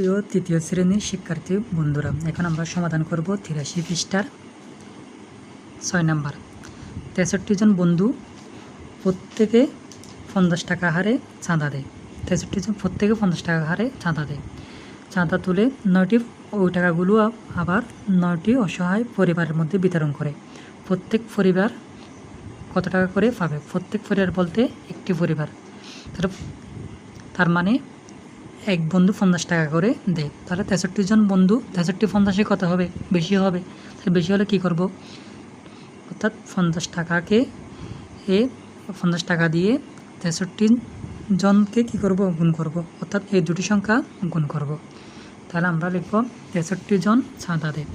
প্রিয় তৃতীয় শ্রেণির শিক্ষার্থী বন্ধুরা, এখন আমরা সমাধান করব তিরাশি পৃষ্ঠার ছয় নাম্বার। তেষট্টি জন বন্ধু প্রত্যেকে পঞ্চাশ টাকা হারে চাঁদা দেয়। তেষট্টি জন প্রত্যেকে পঞ্চাশ টাকা হারে চাঁদা দেয়। চাঁদা তুলে নয়টি, ওই টাকাগুলো আবার নয়টি অসহায় পরিবারের মধ্যে বিতরণ করে। প্রত্যেক পরিবার কত টাকা করে পাবে? প্রত্যেক পরিবার বলতে একটি পরিবার। তার মানে এক বন্ধু পঞ্চাশ টাকা করে দেয় তাহলে তেষট্টি জন বন্ধু, তেষট্টি পঞ্চাশে কত হবে? বেশি হবে। তাহলে বেশি হলে কী করব? অর্থাৎ পঞ্চাশ টাকাকে এ, পঞ্চাশ টাকা দিয়ে তেষট্টি জনকে কী করব? গুণ করব। অর্থাৎ এই দুটি সংখ্যা গুণ করব। তাহলে আমরা লিখব তেষট্টি জন চাঁদা দেব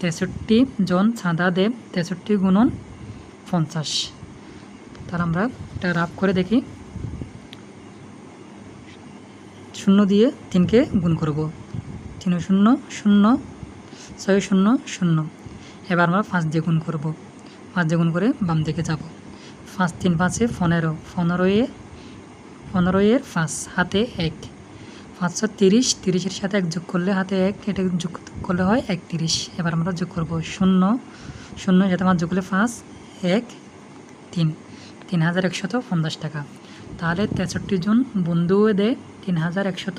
তেষট্টি জন চাঁদা দেব তেষট্টি গুণন পঞ্চাশ। তাহলে আমরা এটা রাফ করে দেখি। শূন্য দিয়ে তিনকে গুণ করব। তিন শূন্য শূন্য, ছয় শূন্য শূন্য। এবার আমরা পাঁচ দিয়ে গুণ করব। পাঁচ দিয়ে গুণ করে বাম দিকে যাব। পাঁচ তিন পাঁচে পনেরো। পনেরোয়ে পনেরোয়ের পাঁচ, হাতে এক। পাঁচশো তিরিশ, তিরিশের সাথে এক যোগ করলে হাতে এক, এটা যোগ করলে হয় এক তিরিশ। এবার আমরা যোগ করব। শূন্য শূন্য সাথে আমার যোগ করলে পাঁচ, এক, তিন। তিন হাজার একশত পঞ্চাশ টাকা। তাহলে তেষট্টি জন বন্ধু দেয় তিন হাজার একশত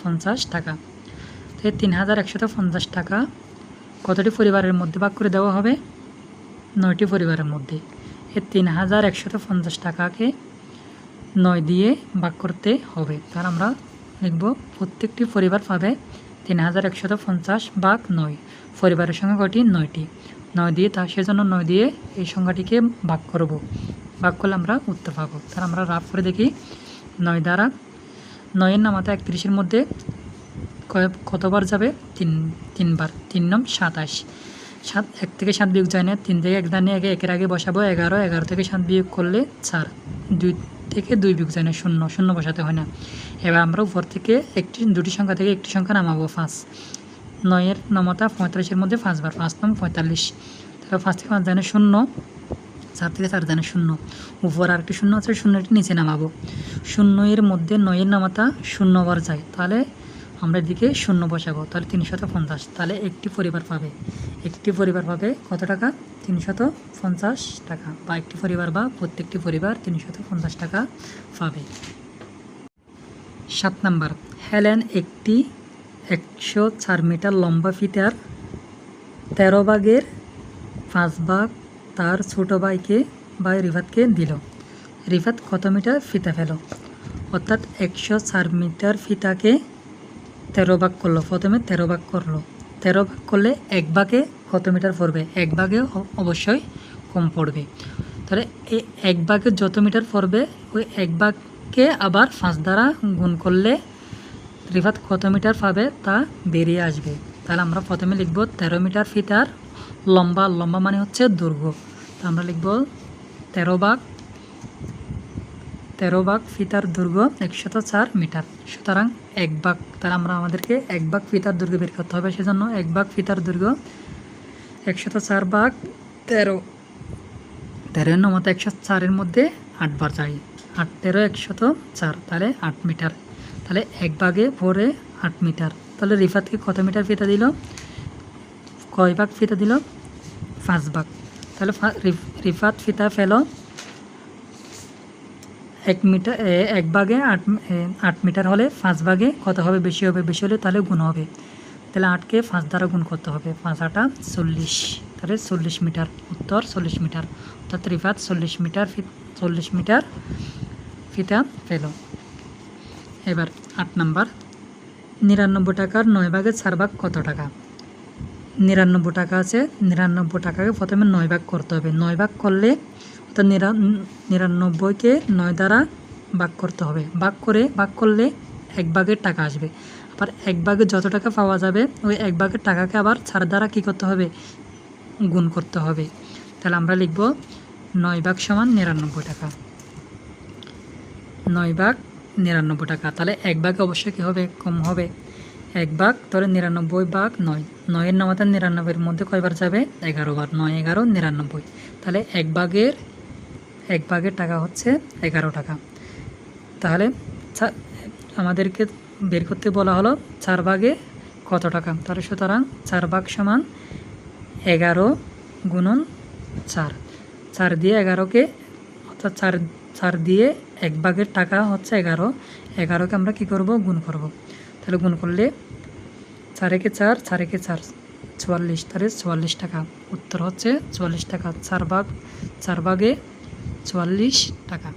পঞ্চাশ টাকা। তো এই তিন হাজার একশত পঞ্চাশ টাকা কতটি পরিবারের মধ্যে ভাগ করে দেওয়া হবে? নয়টি পরিবারের মধ্যে। এই তিন হাজার একশত পঞ্চাশ টাকাকে নয় দিয়ে ভাগ করতে হবে। তার আমরা লিখব প্রত্যেকটি পরিবার পাবে তিন হাজার একশত পঞ্চাশ ভাগ নয়। পরিবারের সংখ্যা কটি নয়টি। নয় দিয়ে তা সেজন্য নয় দিয়ে এই সংখ্যাটিকে ভাগ করব। ভাগ করলে আমরা উত্তর পাবো তার আমরা রাফ করে দেখি। নয় দ্বারা নয়ের নামাতে একত্রিশের মধ্যে কতবার যাবে? তিন, তিনবার। তিন নম সাতাশ। সাত, এক থেকে সাত বিয়োগ যায় না। তিন থেকে এক দানে আগে একের আগে বসাবো এগারো। এগারো থেকে সাত বিয়োগ করলে চার। দুই থেকে দুই বিয়োগ যায় না। শূন্য শূন্য বসাতে হয় না। এবার আমরা উপর থেকে একটি, দুটি সংখ্যা থেকে একটি সংখ্যা নামাবো পাঁচ। নয়ের নমতা পঁয়তাল্লিশের মধ্যে পাঁচবার। পাঁচ নম পঁয়তাল্লিশ। তাহলে পাঁচ থেকে পাঁচ জানে শূন্য। চার থেকে চার জানে শূন্য। উপর আরেকটি শূন্য আছে, শূন্যটি নিচে নামাবো। শূন্য এর মধ্যে নয়ের নামাতা শূন্যবার যায়। তাহলে আমরা এদিকে শূন্য বসাবো। তাহলে তিনশত পঞ্চাশ। তাহলে একটি পরিবার পাবে। একটি পরিবার পাবে কত টাকা? তিনশত পঞ্চাশ টাকা। বা একটি পরিবার বা প্রত্যেকটি পরিবার তিনশত পঞ্চাশ টাকা পাবে। সাত নাম্বার। হেলেন একটি একশো চার মিটার লম্বা ফিতার তেরো ভাগের পাঁচ ভাগ তার ছোট ভাইকে বা রিফাতকে দিল। রিফাত কত মিটার ফিতা ফেল? অর্থাৎ একশো চার মিটার ফিতাকে তেরো ভাগ করল। প্রথমে তেরো ভাগ করল। তেরো ভাগ করলে এক ভাগে কত মিটার পড়বে? এক ভাগে অবশ্যই কম পড়বে। তাহলে এই এক ভাগে যত মিটার পড়বে, ওই এক ভাগকে আবার পাঁচ দ্বারা গুণ করলে রিফাত কত মিটার পাবে তা বেরিয়ে আসবে। তাহলে আমরা প্রথমে লিখব তেরো মিটার ফিতার লম্বা লম্বা মানে হচ্ছে দৈর্ঘ্য। তা আমরা লিখব তেরো ভাগ তেরো ভাগ ফিতার দৈর্ঘ্য একশত চার মিটার। সুতরাং এক ভাগ, তাহলে আমরা আমাদেরকে এক ভাগ ফিতার দৈর্ঘ্য বের করতে হবে, সেজন্য এক ভাগ ফিতার দৈর্ঘ্য একশত চার ভাগ তেরো। তেরো নম্বর একশো চারের মধ্যে আটবার যায় আট তেরো একশত চার, তাহলে আট মিটার। তাহলে এক ভাগে ভরে আট মিটার। তাহলে রিফাতকে কত মিটার ফিতা দিল? কয় ভাগ ফিতা দিল? পাঁচ ভাগ। তাহলে রিফাত ফিতা ফেল। এক মিটার এক ভাগে আট আট মিটার হলে পাঁচ ভাগে কত হবে? বেশি হবে, বেশি হলে তাহলে গুণ হবে। তাহলে আটকে পাঁচ দ্বারা গুণ করতে হবে। পাঁচ আটা চল্লিশ। তাহলে চল্লিশ মিটার উত্তর, চল্লিশ মিটার। অর্থাৎ রিফাত চল্লিশ মিটার চল্লিশ মিটার ফিতা পেল এবার আট নাম্বার। নিরানব্বই টাকার নয় ভাগের চার ভাগ কত টাকা? নিরানব্বই টাকা আছে, নিরানব্বই টাকাকে প্রথমে নয় ভাগ করতে হবে। নয় ভাগ করলে নিরা, নিরানব্বইকে নয় দ্বারা ভাগ করতে হবে। ভাগ করে, ভাগ করলে এক ভাগের টাকা আসবে। আবার এক ভাগে যত টাকা পাওয়া যাবে, ওই এক ভাগের টাকাকে আবার ছাড় দ্বারা কী করতে হবে? গুণ করতে হবে। তাহলে আমরা লিখব নয় ভাগ সমান নিরানব্বই টাকা। নয় ভাগ নিরানব্বই টাকা। তাহলে এক ভাগে অবশ্যই কী হবে? কম হবে। এক ভাগ তাহলে নিরানব্বই ভাগ নয়। নয়ের নামাতে নিরানব্বইয়ের মধ্যে কয়বার যাবে? এগারো বার। নয়, এগারো, নিরানব্বই। তাহলে এক ভাগের এক ভাগের টাকা হচ্ছে এগারো টাকা। তাহলে আমাদেরকে বের করতে বলা হলো চার ভাগে কত টাকা? তাহলে সুতরাং চার ভাগ সমান এগারো গুণন চার। চার দিয়ে এগারোকে, অর্থাৎ চার চার দিয়ে এক ভাগের টাকা হচ্ছে এগারো। এগারোকে আমরা কী করব? গুণ করব। তাহলে গুণ করলে চারেকে চার চারেকে চার, চুয়াল্লিশ, তাহলে চুয়াল্লিশ টাকা। উত্তর হচ্ছে চুয়াল্লিশ টাকা, চার ভাগ, চার ভাগে চুয়াল্লিশ টাকা।